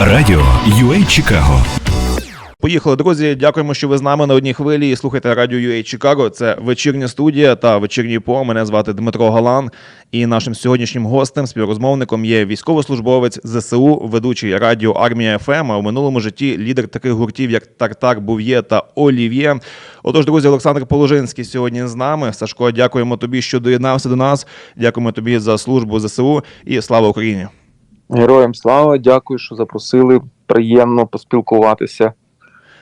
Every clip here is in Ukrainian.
Радіо UA Чикаго Поїхали, друзі. Дякуємо, що ви з нами на одній хвилі. Слухайте радіо UA Чикаго. Це вечірня студія та вечірній по. Мене звати Дмитро Галан. І нашим сьогоднішнім гостем, співрозмовником є військовослужбовець ЗСУ, ведучий радіо Армія ФМ. А у минулому житті лідер таких гуртів, як Тартак, Був'є та Олів'є. Отож, друзі, Олександр Положинський сьогодні з нами. Сашко, дякуємо тобі, що доєднався до нас. Дякуємо тобі за службу ЗСУ і слава Україні. Героям слава, дякую, що запросили. Приємно поспілкуватися.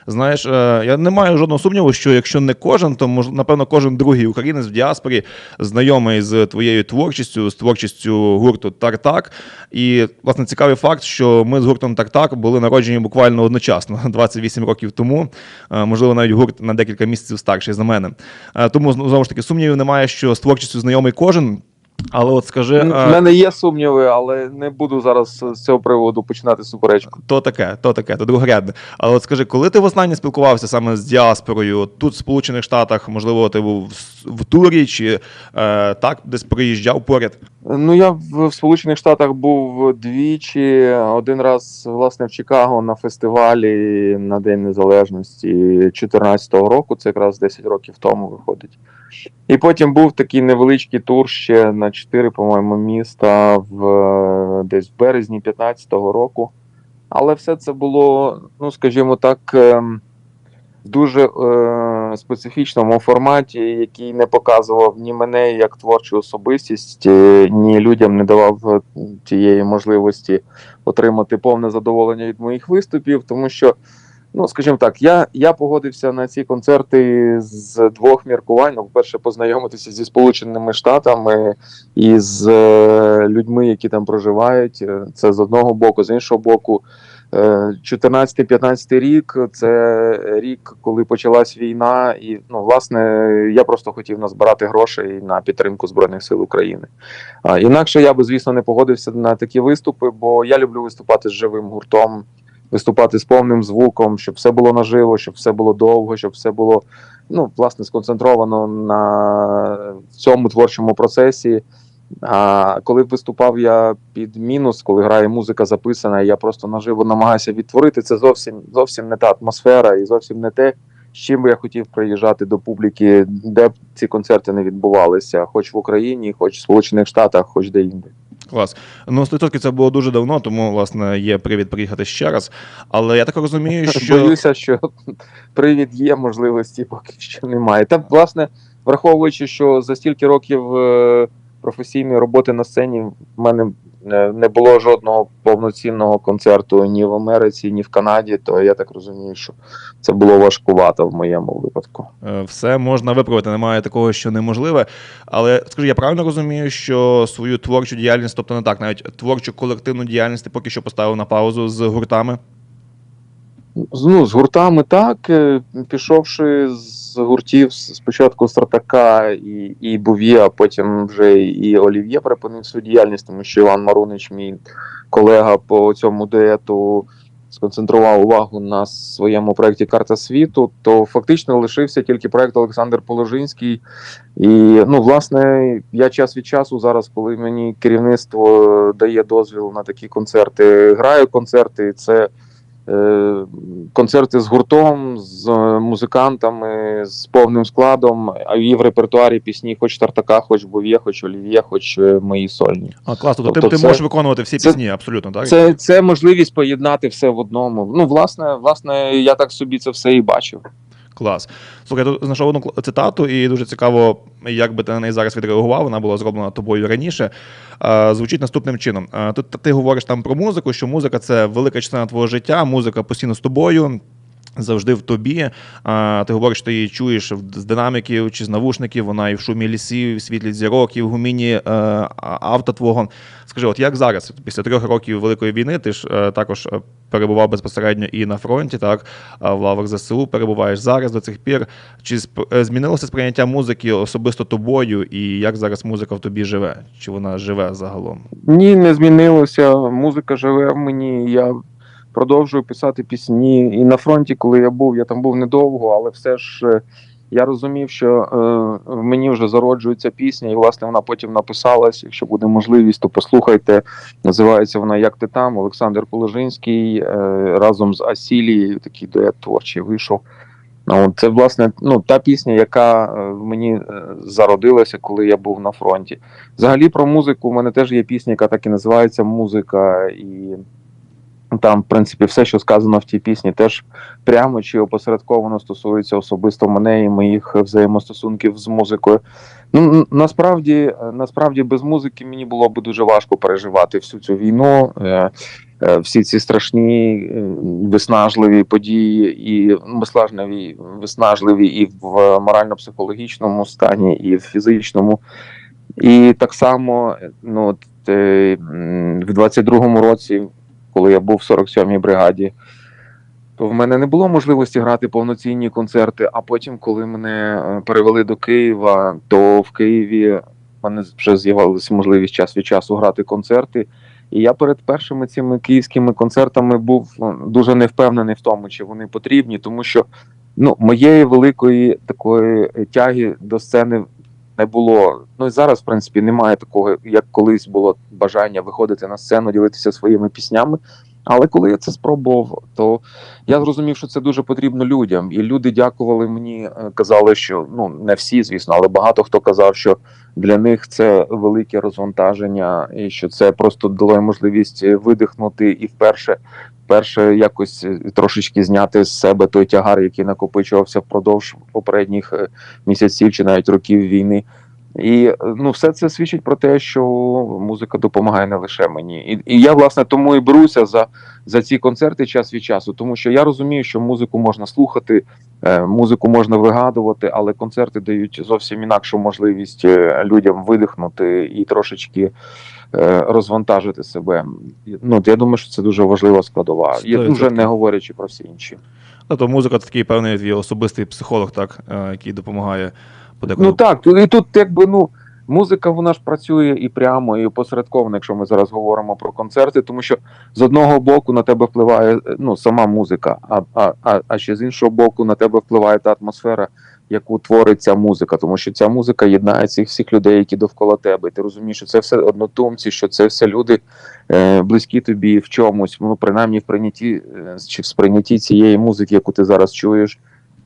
Знаєш, е, я не маю жодного сумніву, що якщо не кожен, то напевно кожен другий українець в діаспорі знайомий з твоєю творчістю, з творчістю гурту Тартак. І власне цікавий факт, що ми з гуртом Тартак були народжені буквально одночасно, 28 років тому. Е, Можливо, навіть гурт на декілька місяців старший за мене. Е, Тому знову ж таки сумнівів немає, що з творчістю знайомий кожен. Але от скажи, У мене є сумніви, але не буду зараз з цього приводу починати суперечку. То таке, то таке, то другорядне. Але от скажи, коли ти востаннє спілкувався саме з діаспорою, тут в Сполучених Штатах, можливо, ти був в- турі чи е, так, десь приїжджав поряд? Ну я в, в Сполучених Штатах був двічі. Один раз, власне, в Чикаго на фестивалі на День Незалежності 2014 року, це якраз 10 років тому виходить. І потім був такий невеличкий тур ще на 4, по-моєму, міста в е, десь в березні 2015 року. Але все це було, ну скажімо так, ем, в дуже е, специфічному форматі, який не показував ні мене як творчу особистість, е, ні людям не давав е, тієї можливості отримати повне задоволення від моїх виступів, тому що. Ну, скажімо так, я, я погодився на ці концерти з двох міркувань. Ну, по-перше, познайомитися зі Сполученими Штатами і з е, людьми, які там проживають. Е, Це з одного боку, з іншого боку, е, 14-15 рік це рік, коли почалась війна, і ну, власне, я просто хотів назбирати грошей на підтримку Збройних сил України. А інакше я би, звісно, не погодився на такі виступи, бо я люблю виступати з живим гуртом виступати з повним звуком, щоб все було наживо, щоб все було довго, щоб все було ну, власне сконцентровано на цьому творчому процесі. А коли виступав я під мінус, коли грає музика записана, і я просто наживо намагаюся відтворити, це зовсім зовсім не та атмосфера і зовсім не те, з чим би я хотів приїжджати до публіки, де б ці концерти не відбувалися, хоч в Україні, хоч в Сполучених Штатах, хоч де інде. Клас. Ну, 100% це було дуже давно, тому, власне, є привід приїхати ще раз. Але я так розумію, що. Боюся, що привід є, можливості поки що немає. Та, власне, враховуючи, що за стільки років е, професійної роботи на сцені в мене не було жодного повноцінного концерту ні в Америці, ні в Канаді, то я так розумію, що це було важкувато в моєму випадку. Е, Все можна виправити, немає такого, що неможливе. Але скажи, я правильно розумію, що свою творчу діяльність, тобто не так, навіть творчу колективну діяльність ти поки що поставив на паузу з гуртами. З- Ну, з гуртами так, е, пішовши з гуртів спочатку Стартака і, і Був'є, а потім вже і Олів'є припинив свою діяльність, тому що Іван Марунич, мій колега по цьому дуету, сконцентрував увагу на своєму проєкті Карта світу, то фактично лишився тільки проєкт Олександр Положинський. І ну, власне, я час від часу зараз, коли мені керівництво дає дозвіл на такі концерти, граю концерти. Це концерти з гуртом, з е, музикантами, з повним складом, а і в репертуарі пісні, хоч Тартака, хоч Бов'є, хоч Олів'є, хоч е, мої сольні. А клас, тобто, Тобто ти, ти це- можеш виконувати всі це- пісні, абсолютно, так? Це, це можливість поєднати все в одному. Ну, власне, власне, я так собі це все і бачив. Клас. Слухай, я тут знайшов одну цитату, і дуже цікаво, як би ти на неї зараз відреагував. Вона була зроблена тобою раніше. Звучить наступним чином. Тут ти говориш там про музику, що музика це велика частина твого життя, музика постійно з тобою. Завжди в тобі. Ти говориш, що ти її чуєш з динаміків чи з навушників, вона і в шумі лісів, і в світлі зірок, і в гуміні е, авто твого. Скажи, от як зараз, після трьох років Великої війни, ти ж е, також е, перебував безпосередньо і на фронті, так, в лавах ЗСУ, перебуваєш зараз до цих пір. Чи змінилося сприйняття музики особисто тобою, і як зараз музика в тобі живе? Чи вона живе загалом? Ні, не змінилося. Музика живе в мені. Я продовжую писати пісні. І на фронті, коли я був, я там був недовго, але все ж е, я розумів, що е, в мені вже зароджується пісня, і власне вона потім написалась. Якщо буде можливість, то послухайте. Називається вона Як ти там? Олександр Положинський е, разом з Асілією. Такий дует творчий вийшов. Ну, Це власне ну, та пісня, яка е, в мені е, зародилася, коли я був на фронті. Взагалі про музику в мене теж є пісня, яка так і називається Музика. І там, в принципі, все, що сказано в тій пісні, теж прямо чи опосередковано стосується особисто мене і моїх взаємостосунків з музикою. Ну насправді, насправді, без музики мені було б дуже важко переживати всю цю війну. Е, е, Всі ці страшні е, виснажливі події, і виснажливі, виснажливі і в морально-психологічному стані, і в фізичному. І так само, ну в 22-му році, коли я був в 47-й бригаді, то в мене не було можливості грати повноцінні концерти. А потім, коли мене е, перевели до Києва, то в Києві в мене вже з'явилася можливість час від часу грати концерти. І я перед першими цими київськими концертами був ну, дуже невпевнений в тому, чи вони потрібні, тому що ну, моєї великої такої тяги до сцени не було. Ну і зараз, в принципі, немає такого, як колись було бажання виходити на сцену, ділитися своїми піснями. Але коли я це спробував, то я зрозумів, що це дуже потрібно людям. І люди дякували мені, е, казали, що ну не всі, звісно, але багато хто казав, що для них це велике розвантаження, і що це просто дало можливість видихнути і вперше, вперше якось е, трошечки зняти з себе той тягар, який накопичувався впродовж попередніх е, місяців чи навіть років війни. І е, ну, все це свідчить про те, що музика допомагає не лише мені. І, і я, власне, тому і беруся за, за ці концерти час від часу, тому що я розумію, що музику можна слухати, музику можна вигадувати, але концерти дають зовсім інакшу можливість людям видихнути і трошечки розвантажити себе. Ну, я думаю, що це дуже важлива складова. Я дуже не говорячи про всі інші. Тобто музика це такий певний твій особистий психолог, так, е, який допомагає подекуди. Ну так, і тут якби ну. Музика вона ж працює і прямо, і опосередковано, якщо ми зараз говоримо про концерти, тому що з одного боку на тебе впливає е, ну сама музика, а, а, а, а ще з іншого боку на тебе впливає та атмосфера, яку творить ця музика, тому що ця музика єднає цих всіх людей, які довкола тебе. І ти розумієш, що це все однотумці, що це все люди е, близькі тобі в чомусь, ну принаймні в прийнятті е, чи в сприйнятті цієї музики, яку ти зараз чуєш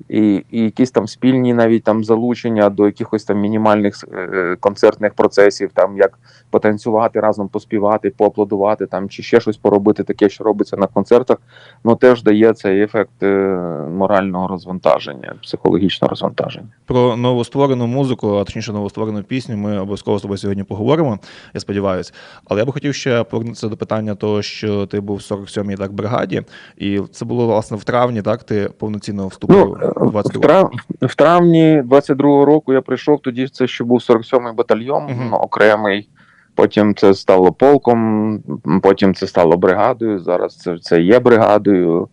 і, і якісь там спільні навіть там залучення до якихось там мінімальних е, концертних процесів, там як потанцювати разом, поспівати, поаплодувати там чи ще щось поробити, таке, що робиться на концертах, ну теж дає цей ефект е, морального розвантаження, психологічного розвантаження. Про новостворену музику, а точніше новостворену пісню, ми обов'язково з тобою сьогодні поговоримо, я сподіваюся. Але я би хотів ще повернутися до питання того, що ти був в 47-й так бригаді, і це було власне в травні, так? Ти повноцінно вступив Ну, в, 22 трав... в травні 22-го року я прийшов, тоді це ще був 47-й батальйон, Мгм. ну, окремий. Потім це стало полком, потім це стало бригадою. Зараз це, це є бригадою.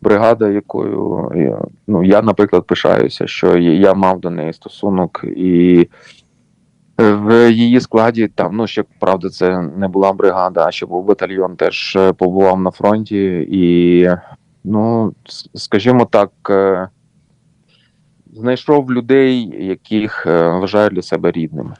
Бригада, якою я, ну, я, наприклад, пишаюся, що я я мав до неї стосунок, і в її складі там, ну ще правда, це не була бригада, а ще був батальйон, теж е, побував на фронті, і ну, скажімо так, е, знайшов людей, яких е, вважаю для себе рідними.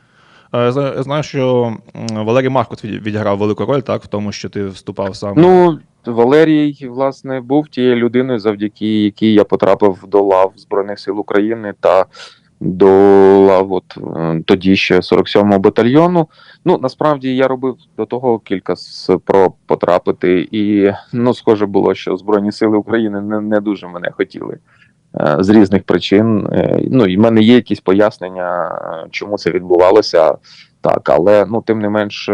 Е, Я знаю- що Валерій Маркут відіграв велику роль, так, в тому, що ти вступав сам. Ну, Валерій, власне, був тією людиною, завдяки якій я потрапив до лав Збройних сил України та до лав от, е, тоді ще 47-го батальйону. Ну, насправді я робив до того кілька спроб потрапити, і ну, схоже було, що Збройні Сили України не, не дуже мене хотіли. Е, З різних причин. Е, Ну, і в мене є якісь пояснення, е, чому це відбувалося. Так, але ну, тим не менш,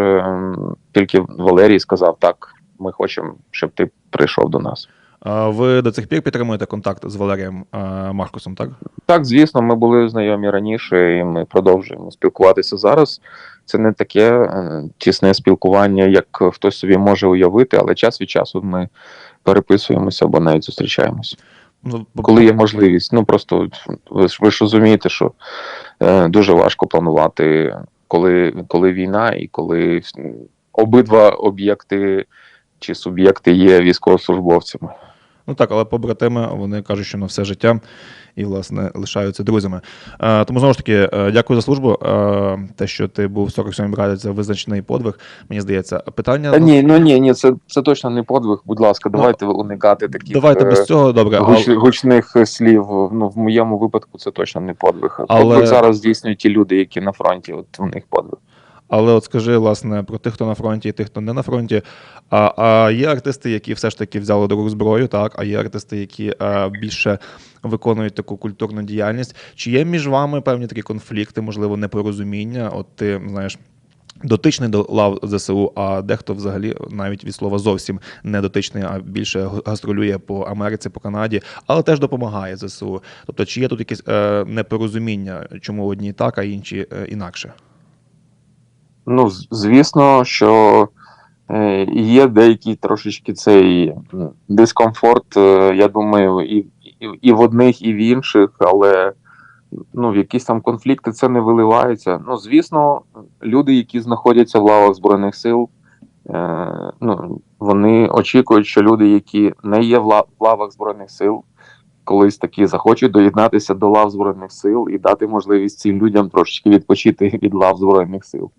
тільки Валерій сказав: так, ми хочемо, щоб ти прийшов до нас. А Ви до цих пір підтримуєте контакт з Валерієм Маркусом, так? Так, звісно, ми були знайомі раніше, і ми продовжуємо спілкуватися зараз. Це не таке тісне спілкування, як хтось собі може уявити, але час від часу ми переписуємося або навіть зустрічаємося. Ну, бо- Коли є можливість. Ну просто ви ж ви ж розумієте, що е, дуже важко планувати, коли, коли війна і коли обидва об'єкти чи суб'єкти є військовослужбовцями. Ну так, але побратими вони кажуть, що на все життя і, власне, лишаються друзями. Е, тому знову ж таки, е, дякую за службу. Е, те, що ти був в 47-й це визначений подвиг. Мені здається, питання Та ні, ну ні, ні, це, це точно не подвиг. Будь ласка, давайте уникати таких давайте без цього добре. гуч, але- гучних слів. Ну, в моєму випадку це точно не подвиг. Але- Подвиг зараз здійснюють ті люди, які на фронті. От у них подвиг. Але от скажи, власне, про тих, хто на фронті, і тих, хто не на фронті. А, а є артисти, які все ж таки взяли до рук зброю, так, а є артисти, які а, більше виконують таку культурну діяльність. Чи є між вами певні такі конфлікти, можливо, непорозуміння? От ти знаєш. Дотичний до лав ЗСУ, а дехто взагалі навіть від слова зовсім не дотичний, а більше гастролює по Америці, по Канаді, але теж допомагає ЗСУ. Тобто, чи є тут якесь е, непорозуміння, чому одні так, а інші е, інакше? Ну, звісно, що е, є деякий трошечки цей дискомфорт, е, я думаю, і, і, в одних, і в інших, але ну, в якісь там конфлікти це не виливається. Ну, звісно, люди, які знаходяться в лавах Збройних сил, е, ну, вони очікують, що люди, які не є в лавах Збройних сил, колись такі захочуть доєднатися до лав Збройних сил і дати можливість цим людям трошечки відпочити від лав Збройних сил.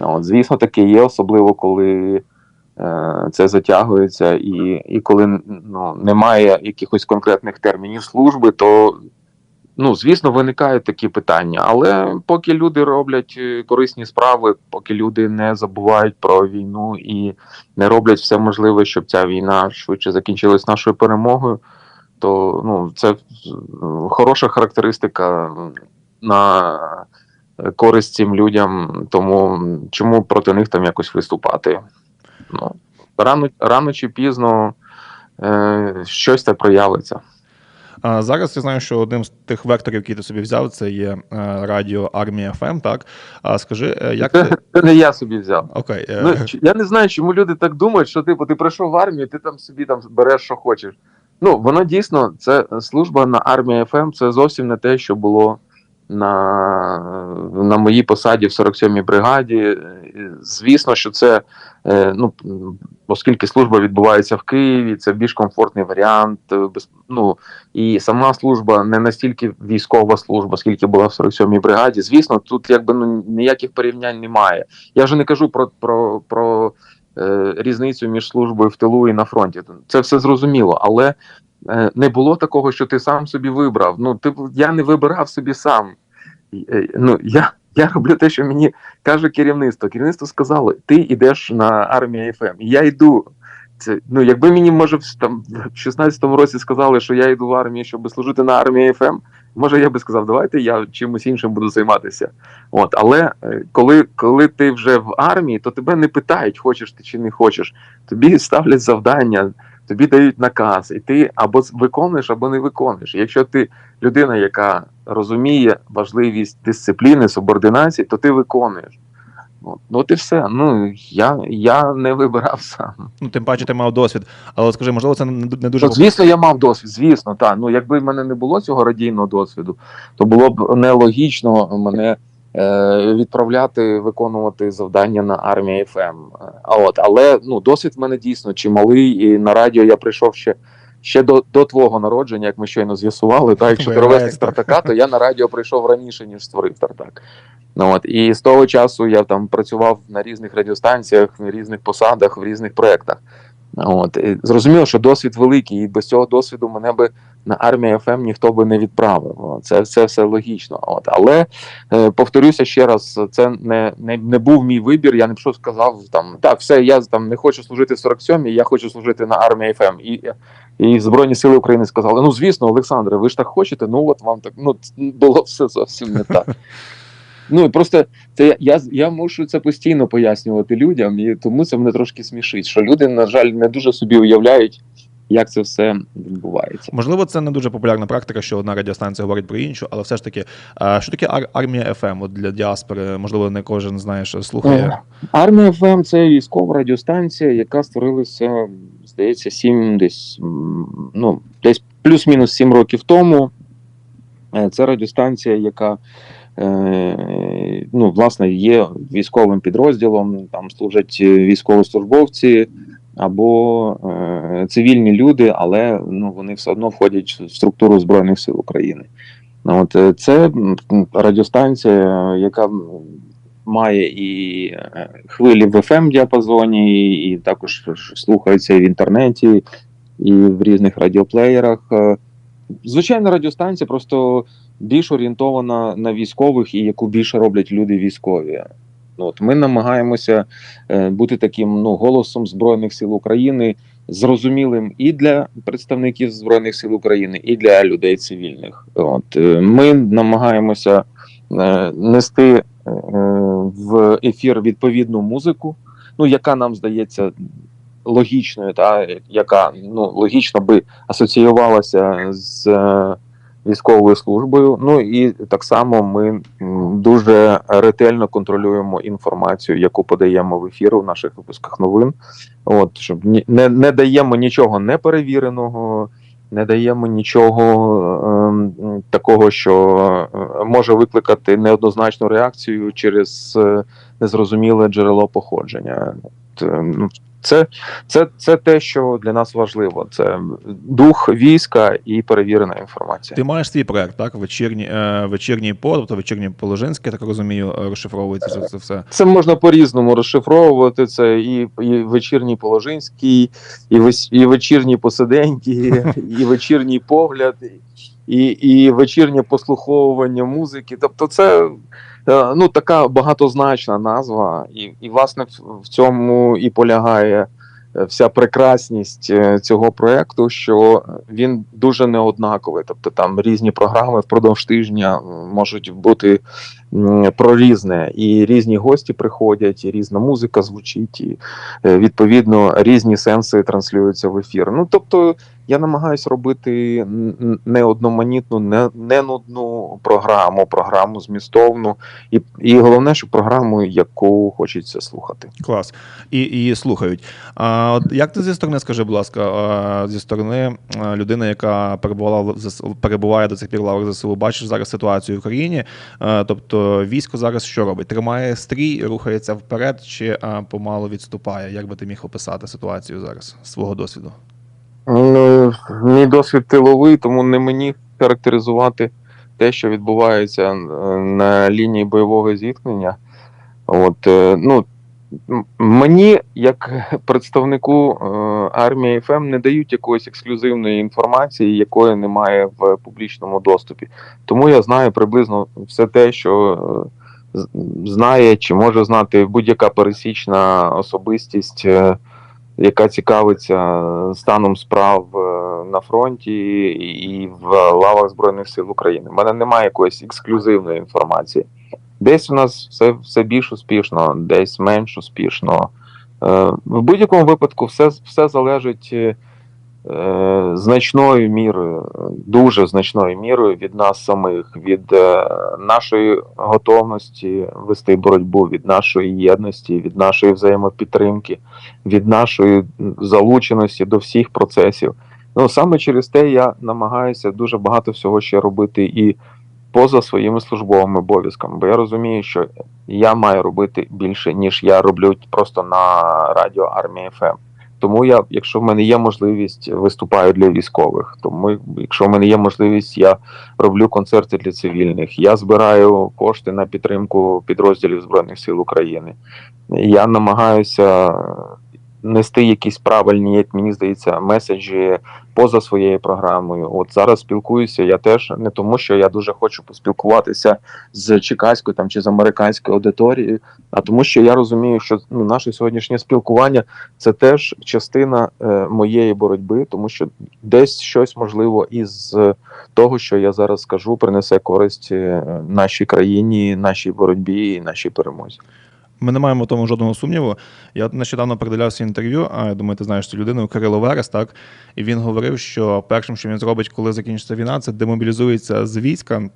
Ну, От, звісно, таке є, особливо коли е, це затягується, і, і коли ну, немає якихось конкретних термінів служби, то ну, звісно, виникають такі питання. Але поки люди роблять е, корисні справи, поки люди не забувають про війну і не роблять все можливе, щоб ця війна швидше закінчилась нашою перемогою, то ну, це е, хороша характеристика на користь цим людям, тому чому проти них там якось виступати? Ну, рано, рано чи пізно е, щось те проявиться. А зараз я знаю, що одним з тих векторів, які ти собі взяв, це є е, радіо Армія ФМ. Так а скажи, е, як Це, ти це не я собі взяв. окей, е, Ну, я не знаю, чому люди так думають, що типу ти прийшов в армію, ти там собі там береш, що хочеш. Ну, воно дійсно, це служба на армії ФМ, це зовсім не те, що було на, на моїй посаді в 47-й бригаді. Звісно, що це, е, ну, оскільки служба відбувається в Києві, це більш комфортний варіант. е, Ну, і сама служба не настільки військова служба, скільки була в 47-й бригаді. Звісно, тут якби ну, ніяких порівнянь немає. Я вже не кажу про, про, про е, різницю між службою в тилу і на фронті. Це все зрозуміло, але не було такого, що ти сам собі вибрав. Ну, типу, я не вибирав собі сам. Е, Ну, я, я роблю те, що мені каже керівництво. Керівництво сказало: ти йдеш на армію ФМ. І я йду. Це, ну, якби мені, може, там, в 16-му році сказали, що я йду в армію, щоб служити на армії ФМ, може я би сказав, давайте я чимось іншим буду займатися. От, але е, коли, коли ти вже в армії, то тебе не питають, хочеш ти чи не хочеш. Тобі ставлять завдання, тобі дають наказ, і ти або виконуєш, або не виконуєш. Якщо ти людина, яка розуміє важливість дисципліни, субординації, то ти виконуєш. Ну, от і все. Ну я, я не вибирав сам. ну тим паче ти мав досвід. Але скажи, можливо, це не, дуже Ну, звісно, я мав досвід. Звісно, так. Ну, якби в мене не було цього радійного досвіду, то було б нелогічно мене відправляти виконувати завдання на армії ФМ. А от, але ну, досвід в мене дійсно чималий, і на радіо я прийшов ще. Ще до, до твого народження, як ми щойно з'ясували, так, якщо ти ровесник Виявляється, так. Тартака, то я на радіо прийшов раніше, ніж створив Тартак. Ну, от, і з того часу я там працював на різних радіостанціях, на різних посадах, в різних проєктах. От, зрозуміло, що досвід великий, і без цього досвіду мене би на армію ФМ ніхто би не відправив. Це, це все логічно. От, але е, повторюся ще раз, це не, не, не був мій вибір. Я не пішов сказав там так, все, я там не хочу служити в 47-й, я хочу служити на армії ФМ. І, і Збройні Сили України сказали: ну звісно, Олександре, ви ж так хочете. Ну от вам так ну було все зовсім не так. Ну і просто це я, я, я мушу це постійно пояснювати людям, і тому це мене трошки смішить, що люди, на жаль, не дуже собі уявляють, як це все відбувається. Можливо, це не дуже популярна практика, що одна радіостанція говорить про іншу, але все ж таки, що таке ар- армія ФМ от для діаспори? Можливо, не кожен знаєш, слухає. Армія ФМ це військова радіостанція, яка створилася, здається, сім десь ну, десь плюс-мінус сім років тому. Е, Це радіостанція, яка е, ну, власне є військовим підрозділом. Там служать е, військовослужбовці, або е, цивільні люди, але ну, вони все одно входять в структуру Збройних сил України. От, е, це радіостанція, яка має і е, хвилі в fm діапазоні, і, і також слухається і в інтернеті, і в різних радіоплеєрах. Е, Звичайна радіостанція просто більш орієнтована на військових і яку більше роблять люди військові. Ну, От ми намагаємося е, бути таким ну, голосом Збройних сил України, зрозумілим і для представників Збройних сил України, і для людей цивільних. От е, ми намагаємося е, нести в ефір відповідну музику, ну яка нам здається логічною, та яка ну логічно би асоціювалася з військовою службою. Ну і так само ми дуже ретельно контролюємо інформацію, яку подаємо в ефір у наших випусках новин. От щоб не, не даємо нічого неперевіреного. Не даємо нічого ем, такого, що е, може викликати неоднозначну реакцію через е, незрозуміле джерело походження. Це, це, це те, що для нас важливо. Це дух війська і перевірена інформація. Ти маєш свій проект, так? Вечірній, е, вечірній по, тобто вечірній Положинський, я так розумію, е, розшифровується це, це все. Це можна по-різному розшифровувати. Це і, і вечірній Положинський, і, весь- і вечірній посиденький, і вечірній погляд, і, і вечірнє послуховування музики. Тобто, це е, ну, така багатозначна назва, і, і власне в- цьому і полягає е, вся прекрасність е, цього проекту, що він дуже неоднаковий. Тобто там різні програми впродовж тижня можуть бути про різне, і різні гості приходять, і різна музика звучить, і е, відповідно різні сенси транслюються в ефір. Ну тобто я намагаюся робити не одноманітну, не, не нудну програму, програму змістовну, і, і головне, що програму, яку хочеться слухати. Клас. І, і слухають. А як ти зі сторони, скажи, будь ласка, зі сторони людини, яка перебувала в перебуває до цих пір в ЗСУ, бачиш зараз ситуацію в країні. Тобто військо зараз що робить? Тримає стрій, рухається вперед чи а, помалу відступає? Як би ти міг описати ситуацію зараз з свого досвіду? Ну, мій досвід тиловий, тому не мені характеризувати те, що відбувається е, на лінії бойового зіткнення. От, е, ну, мені, як представнику е, армії ФМ, не дають якоїсь ексклюзивної інформації, якої немає в публічному доступі. Тому я знаю приблизно все те, що е, знає чи може знати будь-яка пересічна особистість. е, яка цікавиться станом справ на фронті і в лавах Збройних сил України. У мене немає якоїсь ексклюзивної інформації. Десь у нас все, все більш успішно, десь менш успішно. Е, В будь-якому випадку все, все залежить е, значною мірою, дуже значною мірою від нас самих, від е, нашої готовності вести боротьбу, від нашої єдності, від нашої взаємопідтримки, від нашої залученості до всіх процесів. Ну саме через те я намагаюся дуже багато всього ще робити і поза своїми службовими обов'язками, бо я розумію, що я маю робити більше, ніж я роблю просто на радіо армії ФМ. Тому я, якщо в мене є можливість, виступаю для військових. Тому, якщо в мене є можливість, я роблю концерти для цивільних. Я збираю кошти на підтримку підрозділів збройних сил України. Я намагаюся нести якісь правильні, як мені здається, меседжі поза своєю програмою. От зараз спілкуюся я теж не тому, що я дуже хочу поспілкуватися з чекаською там чи з американською аудиторією, а тому, що я розумію, що ну, наше сьогоднішнє спілкування це теж частина е, моєї боротьби, тому що десь щось можливо із е, того, що я зараз скажу, принесе користь е, нашій країні, нашій боротьбі і нашій перемозі. Ми не маємо в тому жодного сумніву. Я нещодавно передивлявся інтерв'ю, а я думаю, ти знаєш цю людину Кирило Верес, так? І він говорив, що першим, що він зробить, коли закінчиться війна, це демобілізується з війська,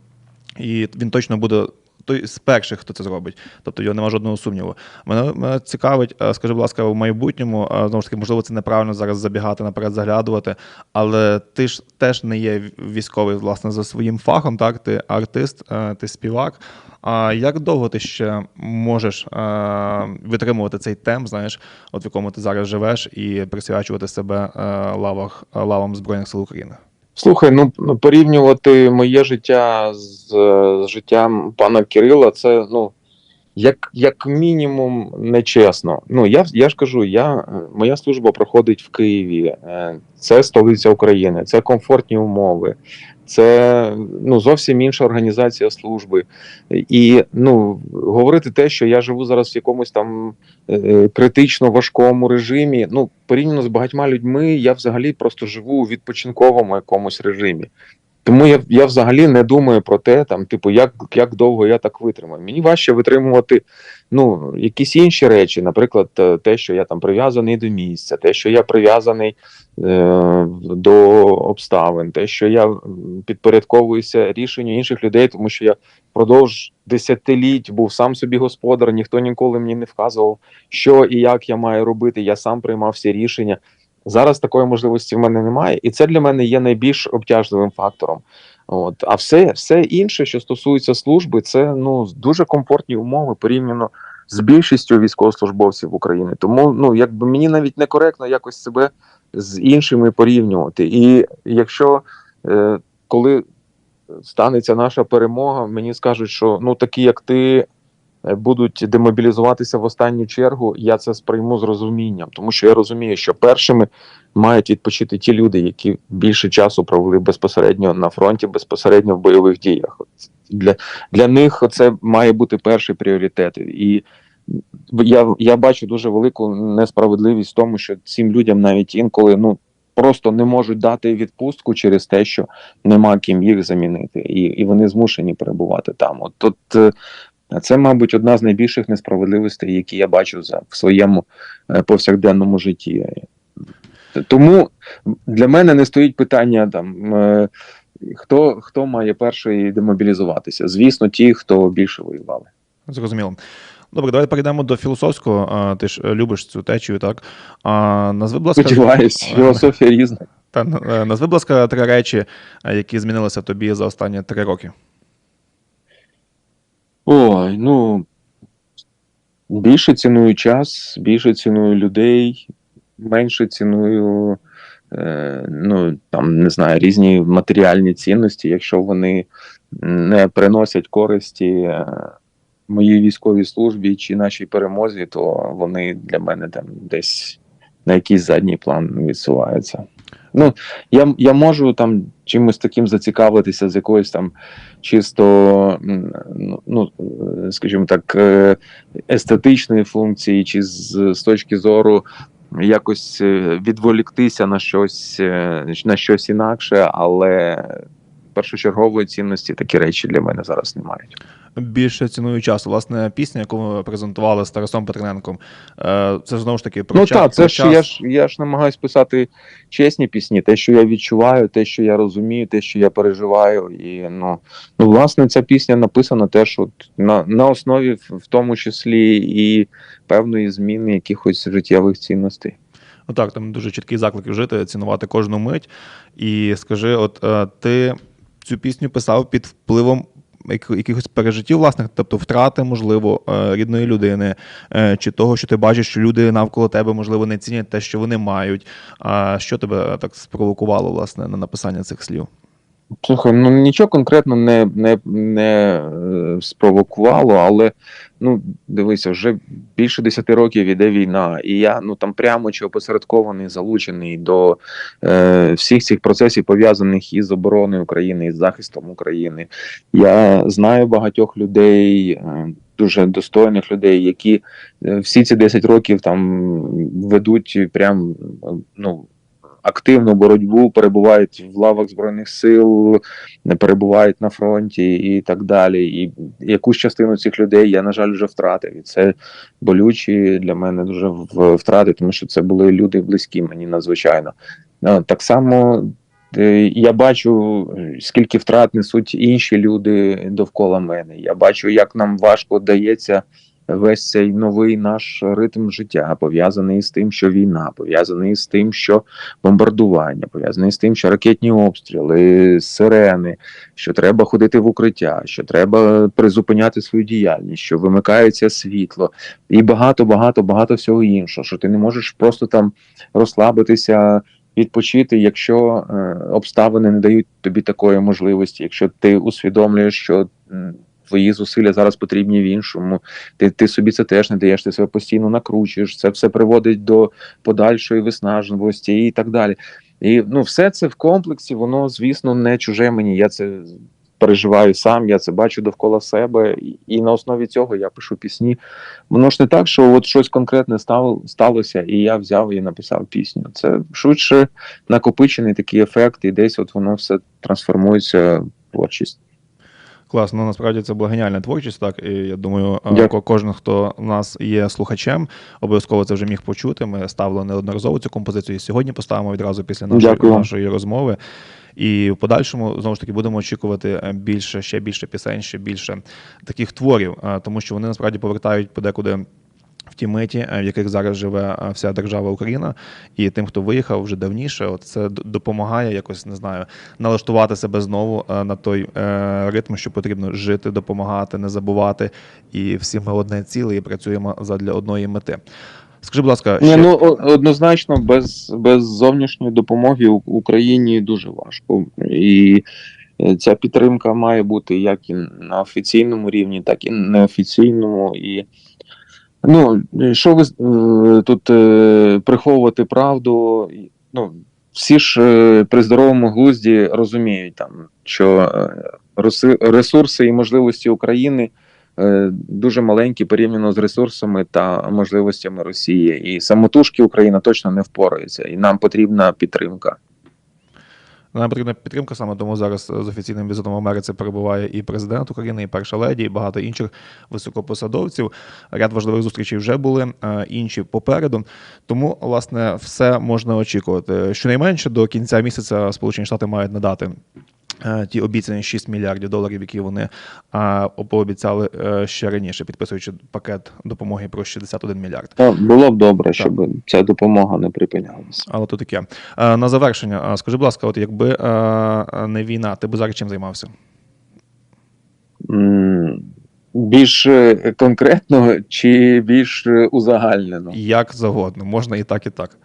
і він точно буде той з перших, хто це зробить. Тобто його немає жодного сумніву. Мене, мене цікавить, е, скажи, будь ласка, в майбутньому, е, знову ж таки, можливо, це неправильно зараз забігати наперед, заглядувати, але ти ж теж не є військовий, власне, за своїм фахом, так? Ти артист, е, ти співак. А як довго ти ще можеш витримувати цей темп, знаєш, от в якому ти зараз живеш, і присвячувати себе лавах, лавам Збройних сил України? Слухай, ну порівнювати моє життя з, з життям пана Кирила, це ну як як мінімум нечесно. Ну я я ж кажу, я моя служба проходить в Києві, е, це столиця України, це комфортні умови, це ну зовсім інша організація служби. І ну говорити те, що я живу зараз в якомусь там е, критично важкому режимі. Ну порівняно з багатьма людьми, я взагалі просто живу у відпочинковому якомусь режимі. Тому я я взагалі не думаю про те, там, типу, як як довго я так витримаю. Мені важче витримувати ну, якісь інші речі, наприклад, те, що я там прив'язаний до місця, те, що я прив'язаний е, до обставин, те, що я підпорядковуюся рішенню інших людей, тому що я впродовж десятиліть був сам собі господар, ніхто ніколи мені не вказував, що і як я маю робити. Я сам приймав всі рішення. Зараз такої можливості в мене немає, і це для мене є найбільш обтяжливим фактором. От а все все інше, що стосується служби, це ну дуже комфортні умови порівняно з більшістю військовослужбовців України. Тому ну якби мені навіть некоректно якось себе з іншими порівнювати. І якщо е, коли станеться наша перемога, мені скажуть, що ну такі, як ти. Е, будуть демобілізуватися в останню чергу, я це сприйму з розумінням, тому що я розумію, що першими мають відпочити ті люди, які більше часу провели безпосередньо на фронті, безпосередньо в бойових діях. Для для них це має бути перший пріоритет. І я я бачу дуже велику несправедливість в тому, що цим людям навіть інколи ну просто не можуть дати відпустку через те, що нема ким їх замінити, і і вони змушені перебувати там. От тут е, це, мабуть, одна з найбільших несправедливостей, які я бачу за в своєму е, повсякденному житті. Тому для мене не стоїть питання там. Е, хто хто має перший демобілізуватися? Звісно, ті, хто більше воювали. Зрозуміло. Добре, давайте перейдемо до філософського. Ти ж любиш цю течію, так? А, Назви, будь ласка, Сподіваюсь, філософія різна. Та е, назви, будь ласка, три речі, які змінилися тобі за останні три роки. Ой, ну більше ціную час, більше ціную людей, менше ціную, е, ну там не знаю, різні матеріальні цінності, якщо вони не приносять користі е, моїй військовій службі чи нашій перемозі, то вони для мене там десь на якийсь задній план відсуваються. Ну, я я можу там чимось таким зацікавитися з якоїсь там чисто, ну скажімо так, е, естетичної функції, чи з, з точки зору якось е, відволіктися на щось е, на щось інакше, але першочергової цінності такі речі для мене зараз не мають більше ціную часу. Власне, пісня, яку ми презентували з Тарасом Петрененком, е, це знову ж таки про ну, час. Ну так, це ж я ж я ж намагаюсь писати чесні пісні, те, що я відчуваю, те, що я розумію, те, що я переживаю. І ну, ну власне, ця пісня написана теж от на, на основі, в тому числі, і певної зміни якихось життєвих цінностей. Ну так, там дуже чіткий заклик жити, цінувати кожну мить. І скажи, от е, ти цю пісню писав під впливом якихось пережиттів власних, тобто втрати, можливо, е, рідної людини, е, чи того, що ти бачиш, що люди навколо тебе, можливо, не цінять те, що вони мають. А що тебе так спровокувало власне на написання цих слів? Слухай, ну нічого конкретно не не, не е, спровокувало, але ну дивися, вже більше 10 років іде війна, і я ну там прямо чи опосередкований, залучений до е, всіх цих процесів, пов'язаних із обороною України, із захистом України. Я знаю багатьох людей, е, дуже достойних людей, які е, всі ці 10 років там ведуть прям ну активну боротьбу, перебувають в лавах збройних сил, перебувають на фронті і так далі. І якусь частину цих людей я, на жаль, вже втратив. І це болючі для мене дуже втрати, тому що це були люди близькі мені надзвичайно. Так само е, я бачу, скільки втрат несуть інші люди довкола мене. Я бачу, як нам важко дається весь цей новий наш ритм життя, пов'язаний з тим, що війна, пов'язаний з тим, що бомбардування, пов'язаний з тим, що ракетні обстріли, сирени, що треба ходити в укриття, що треба призупиняти свою діяльність, що вимикається світло, і багато, багато, багато всього іншого. Що ти не можеш просто там розслабитися, відпочити, якщо е, обставини не дають тобі такої можливості, якщо ти усвідомлюєш, що твої зусилля зараз потрібні в іншому, ти, ти собі це теж не даєш, ти себе постійно накручуєш, це все приводить до подальшої виснажливості і так далі. І ну, все це в комплексі, воно, звісно, не чуже мені. Я це переживаю сам, я це бачу довкола себе, і, на основі цього я пишу пісні. Воно ж не так, що от щось конкретне стало, сталося, і я взяв і написав пісню. Це швидше накопичений такий ефект, і десь от воно все трансформується в творчість. Класно, ну, насправді це була геніальна творчість, так і я думаю, е, Дякую. ко- кожен, хто в нас є слухачем, обов'язково це вже міг почути. Ми ставили неодноразово цю композицію. І сьогодні поставимо відразу після нашої, Дякую нашої розмови. І в подальшому знову ж таки будемо очікувати е, більше, ще більше пісень, ще більше таких творів, е, тому що вони насправді повертають подекуди. В ті миті, е, в яких зараз живе е, вся держава Україна, і тим, хто виїхав вже давніше, от це допомагає якось не знаю налаштувати себе знову е, на той ритм, що потрібно жити, допомагати, не забувати. І всі ми одне ціле і працюємо задля одної мети. Скажи, будь ласка, Ні, ще... ну однозначно, без, без зовнішньої допомоги Україні дуже важко. І ця підтримка має бути як і на офіційному рівні, так і неофіційному. І ну, що ви е, тут е, приховувати правду? Ну, всі ж е, при здоровому глузді розуміють, там, що е, ресурси і можливості України е, дуже маленькі порівняно з ресурсами та можливостями Росії. І самотужки Україна точно не впорається, і нам потрібна підтримка. Нам потрібна підтримка саме тому зараз з офіційним візитом в Америці перебуває і президент України, і перша леді, і багато інших високопосадовців. Ряд важливих зустрічей вже були, е, інші попереду. Тому, власне, все можна очікувати. Щонайменше до кінця місяця Сполучені Штати мають надати. Е, Ті обіцяні 6 мільярдів доларів, які вони а, пообіцяли е, ще раніше, підписуючи пакет допомоги про 61 мільярд. Та було б добре, щоб ця допомога не припинялася. Але то таке. Е, На завершення, скажи, будь ласка, от якби е, не війна, ти б зараз чим займався? Більш е, конкретно чи більш е, узагальнено? Як завгодно, можна і так, і так.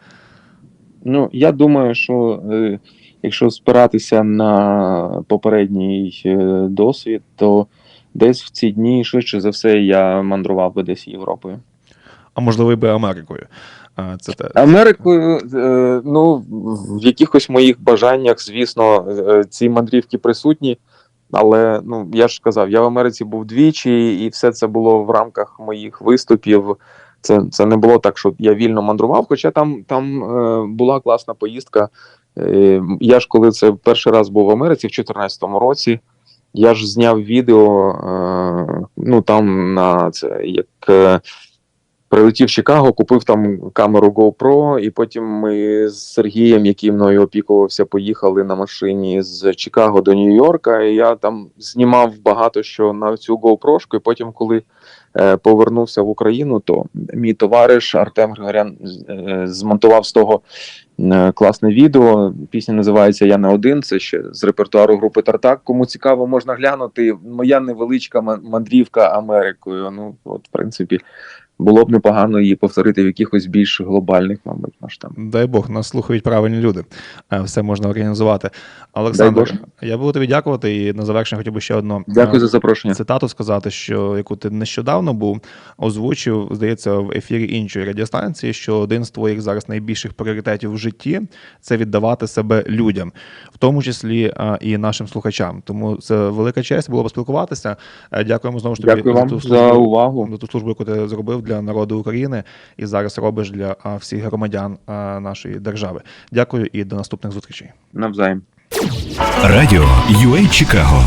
Ну, я думаю, що е, якщо спиратися на попередній е, досвід, то десь в ці дні, швидше за все, я мандрував би десь Європою. А можливо, і би Америкою. Це те. Америкою, е, ну, в якихось моїх бажаннях, звісно, е, ці мандрівки присутні. Але ну я ж казав, я в Америці був двічі, і все це було в рамках моїх виступів. Це, це не було так, що я вільно мандрував. Хоча там, там е, була класна поїздка. Е, я ж коли це перший раз був в Америці в 2014 році, я ж зняв відео. Е, ну там на це як. Е, Прилетів в Чикаго, купив там камеру GoPro, і потім ми з Сергієм, який мною опікувався, поїхали на машині з Чикаго до Нью-Йорка. І я там знімав багато що на цю GoPro-шку, І потім, коли повернувся в Україну, то мій товариш Артем Григорян е, змонтував з того е, класне відео. Пісня називається Я не один. Це ще з репертуару групи Тартак. Кому цікаво, можна глянути. Моя невеличка ман- мандрівка Америкою. Ну, от, в принципі. Було б непогано її повторити в якихось більш глобальних, мабуть, масштабах. Дай Бог, нас слухають правильні люди. Е, Все можна організувати. Олександр, я буду тобі дякувати. І на завершення хотів би ще одну Дякую е, за запрошення. цитату сказати, що яку ти нещодавно був, озвучив, здається, в ефірі іншої радіостанції, що один з твоїх зараз найбільших пріоритетів в житті це віддавати себе людям, в тому числі і нашим слухачам. Тому це велика честь було поспілкуватися. Е, Дякуємо знову ж тобі Дякую вам ту за увагу. за ту службу, яку ти зробив для народу України і зараз робиш для всіх громадян нашої держави. Дякую і до наступних зустрічей. Навзаєм. Радіо UA Чикаго